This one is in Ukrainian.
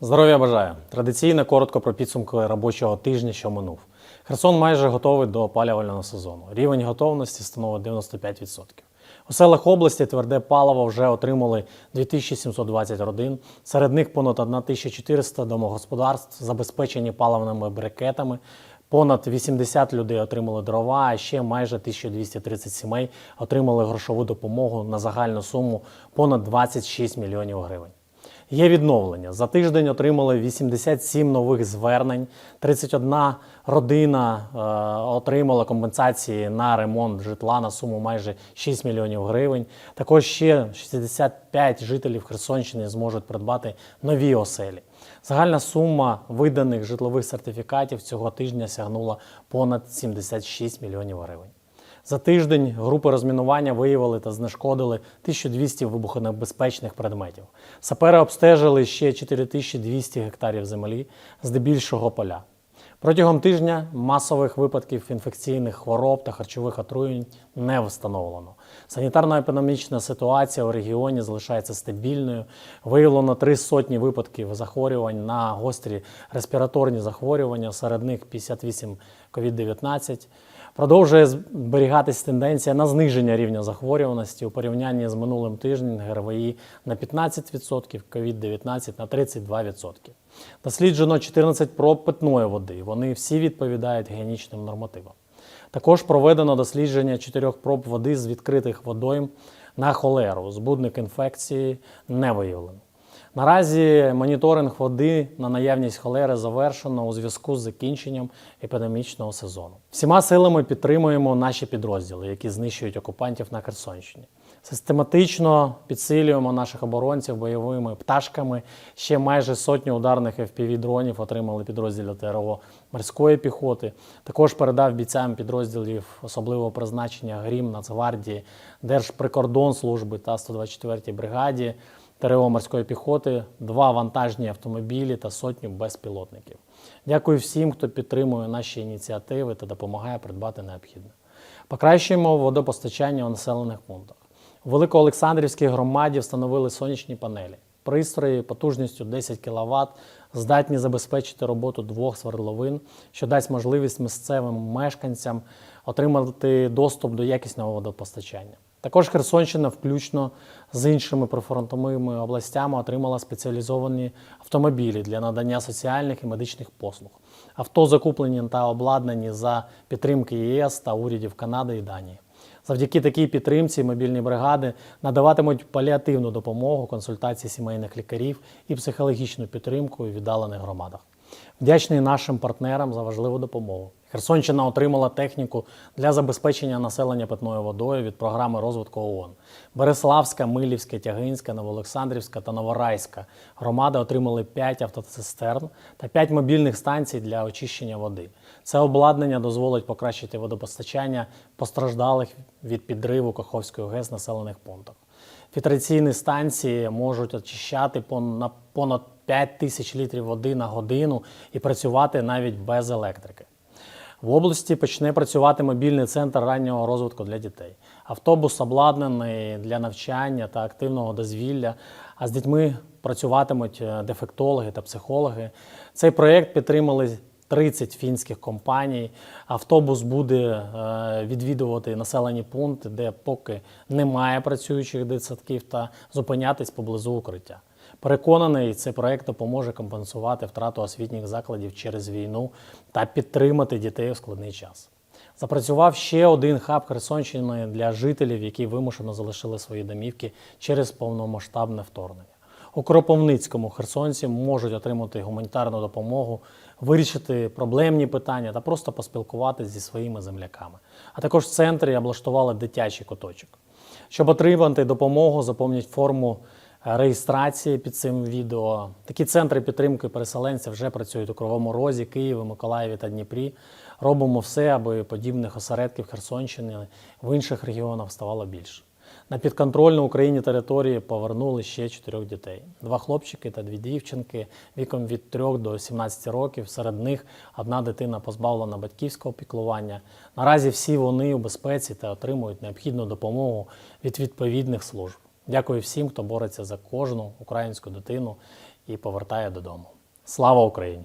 Здоров'я бажаю! Традиційно коротко про підсумки робочого тижня, що минув. Херсон майже готовий до опалювального сезону. Рівень готовності становить 95%. У селах області тверде паливо вже отримали 2720 родин. Серед них понад 1400 домогосподарств забезпечені паливними брикетами. Понад 80 людей отримали дрова, а ще майже 1230 сімей отримали грошову допомогу на загальну суму понад 26 мільйонів гривень. Є відновлення. За тиждень отримали 87 нових звернень. 31 родина е, отримала компенсації на ремонт житла на суму майже 6 мільйонів гривень. Також ще 65 жителів Херсонщини зможуть придбати нові оселі. Загальна сума виданих житлових сертифікатів цього тижня сягнула понад 76 мільйонів гривень. За тиждень групи розмінування виявили та знешкодили 1200 вибухонебезпечних предметів. Сапери обстежили ще 4200 гектарів землі, здебільшого поля. Протягом тижня масових випадків інфекційних хвороб та харчових отруєнь не встановлено. Санітарно-економічна ситуація у регіоні залишається стабільною. Виявлено три сотні випадків захворювань на гострі респіраторні захворювання, серед них 58 COVID-19. Продовжує зберігатись тенденція на зниження рівня захворюваності у порівнянні з минулим тижнем ГРВІ на 15%, COVID-19 на 32%. Досліджено 14 проб питної води. Вони всі відповідають гігієнічним нормативам. Також проведено дослідження чотирьох проб води з відкритих водойм на холеру. Збудник інфекції не виявлено. Наразі моніторинг води на наявність холери завершено у зв'язку з закінченням епідемічного сезону. Всіма силами підтримуємо наші підрозділи, які знищують окупантів на Херсонщині. Систематично підсилюємо наших оборонців бойовими пташками. Ще майже сотню ударних FPV-дронів отримали підрозділи ТРО морської піхоти. Також передав бійцям підрозділів особливого призначення Грім, Нацгвардії, Держприкордонслужби та 124-й бригаді. ТРО морської піхоти, два вантажні автомобілі та сотню безпілотників. Дякую всім, хто підтримує наші ініціативи та допомагає придбати необхідне. Покращуємо водопостачання у населених пунктах. У Великоолександрівській громаді встановили сонячні панелі. Пристрої потужністю 10 кВт здатні забезпечити роботу двох свердловин, що дасть можливість місцевим мешканцям отримати доступ до якісного водопостачання. Також Херсонщина, включно з іншими прифронтовими областями, отримала спеціалізовані автомобілі для надання соціальних і медичних послуг. Авто закуплені та обладнані за підтримки ЄС та урядів Канади і Данії. Завдяки такій підтримці мобільні бригади надаватимуть паліативну допомогу, консультації сімейних лікарів і психологічну підтримку у віддалених громадах. Вдячний нашим партнерам за важливу допомогу. Херсонщина отримала техніку для забезпечення населення питною водою від програми розвитку ООН. Береславська, Милівська, Тягинська, Новоолександрівська та Новорайська громади отримали 5 автоцистерн та 5 мобільних станцій для очищення води. Це обладнання дозволить покращити водопостачання постраждалих від підриву Каховської ГЕС населених пунктах. Фільтраційні станції можуть очищати на понад 5 тисяч літрів води на годину і працювати навіть без електрики. В області почне працювати мобільний центр раннього розвитку для дітей. Автобус обладнаний для навчання та активного дозвілля, а з дітьми працюватимуть е, дефектологи та психологи. Цей проєкт підтримали 30 фінських компаній. Автобус буде е, відвідувати населені пункти, де поки немає працюючих дитсадків та зупинятись поблизу укриття. Переконаний, цей проект допоможе компенсувати втрату освітніх закладів через війну та підтримати дітей у складний час. Запрацював ще один хаб Херсонщини для жителів, які вимушено залишили свої домівки через повномасштабне вторгнення. У Кропивницькому херсонці можуть отримати гуманітарну допомогу, вирішити проблемні питання та просто поспілкуватися зі своїми земляками. А також в центрі облаштували дитячий куточок. Щоб отримати допомогу, заповніть форму реєстрації під цим відео. Такі центри підтримки переселенців вже працюють у Кривому Розі, Києві, Миколаєві та Дніпрі. Робимо все, аби подібних осередків Херсонщини в інших регіонах ставало більше. На підконтрольну Україні території повернули ще чотирьох дітей: два хлопчики та дві дівчинки віком від 3 до 17 років. Серед них одна дитина позбавлена батьківського піклування. Наразі всі вони у безпеці та отримують необхідну допомогу від відповідних служб. Дякую всім, хто бореться за кожну українську дитину і повертає додому. Слава Україні!